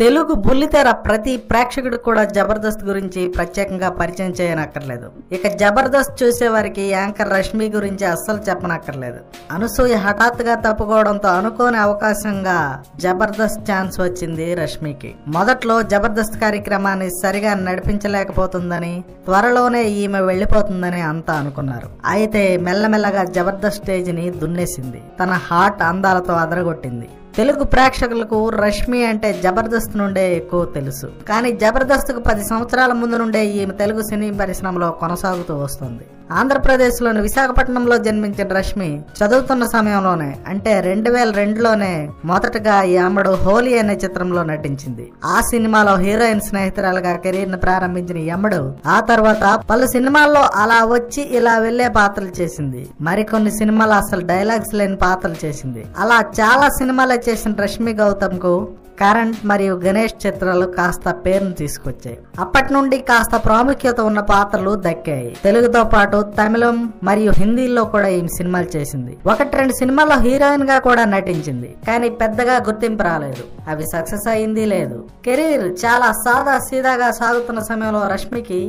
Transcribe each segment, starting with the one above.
తెలుగు బుల్లితెర ప్రతి ప్రేక్షకుడు కూడా జబర్దస్త్ గురించి ప్రత్యేకంగా పరిచయం చేయనక్కర్లేదు. ఇక జబర్దస్త్ చూసే వారికి యాంకర్ రష్మి గురించి అస్సలు చెప్పనక్కర్లేదు. అనసూయ హఠాత్తుగా తప్పుకోవడంతో అనుకోని అవకాశంగా జబర్దస్త్ ఛాన్స్ వచ్చింది రష్మికి. మొదట్లో జబర్దస్త్ కార్యక్రమాన్ని సరిగా నడిపించలేకపోతుందని త్వరలోనే ఈమె వెళ్ళిపోతుందని అంతా అనుకున్నారు. అయితే మెల్లమెల్లగా జబర్దస్త్ స్టేజ్ని దున్నేసింది. తన హార్ట్ అందాలతో అదరగొట్టింది. తెలుగు ప్రేక్షకులకు రష్మి అంటే జబర్దస్త్ నుండే ఎక్కువ తెలుసు. కానీ జబర్దస్త్కు పది సంవత్సరాల ముందు నుండే ఈమె తెలుగు సినీ పరిశ్రమలో కొనసాగుతూ వస్తుంది. ఆంధ్రప్రదేశ్లోని విశాఖపట్నంలో జన్మించిన రష్మి చదువుతున్న సమయంలోనే అంటే రెండు వేల రెండులోనే మొదటగా ఈ అమ్మడు హోలీ అనే చిత్రంలో నటించింది. ఆ సినిమాలో హీరోయిన్ స్నేహితురాలుగా కెరీర్ని ప్రారంభించిన ఈ అమ్మడు ఆ తర్వాత పలు సినిమాల్లో అలా వచ్చి ఇలా వెళ్ళే పాత్రలు చేసింది. మరికొన్ని సినిమాలు అసలు డైలాగ్స్ లేని పాత్రలు చేసింది. అలా చాలా సినిమాలే చేసిన రష్మి గౌతమ్కు కరెంట్ మరియు గణేష్ చిత్రాలు కాస్త పేరును తీసుకొచ్చాయి. అప్పటి నుండి కాస్త ప్రాముఖ్యత ఉన్న పాత్రలు దక్కాయి. తెలుగుతో పాటు తమిళం మరియు హిందీలో కూడా ఈ సినిమాలు చేసింది. ఒకటి రెండు సినిమాల్లో హీరోయిన్గా కూడా నటించింది. కానీ పెద్దగా గుర్తింపు రాలేదు. అవి సక్సెస్ అయింది లేదు. కెరీర్ చాలా సాదా సీదాగా సాగుతున్న సమయంలో రష్మికి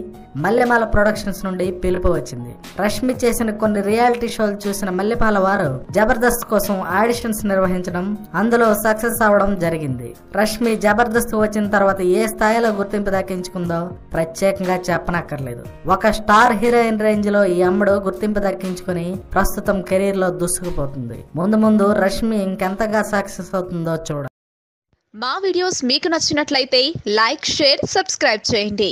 మల్లెమాల ప్రొడక్షన్స్ నుండి పిలుపు వచ్చింది. రష్మి చేసిన కొన్ని రియాలిటీ షోలు చూసిన మల్లెమాల వారు జబర్దస్త్ కోసం ఆడిషన్స్ నిర్వహించడం అందులో సక్సెస్ అవడం జరిగింది. రష్మి జబర్దస్త్ వచ్చిన తర్వాత ఏ స్థాయిలో గుర్తింపు దక్కించుకుందో ప్రత్యేకంగా చెప్పనక్కర్లేదు. ఒక స్టార్ హీరోయిన్ రేంజ్లో ఈ అమ్మడు గుర్తింపు దక్కించుకుని ప్రస్తుతం కెరీర్లో దూసుకుపోతుంది. ముందు ముందు రష్మి ఇంకెంతగా సక్సెస్ అవుతుందో చూడ మా వీడియోస్ మీకు నచ్చినట్లయితే లైక్ షేర్ సబ్స్క్రైబ్ చేయండి.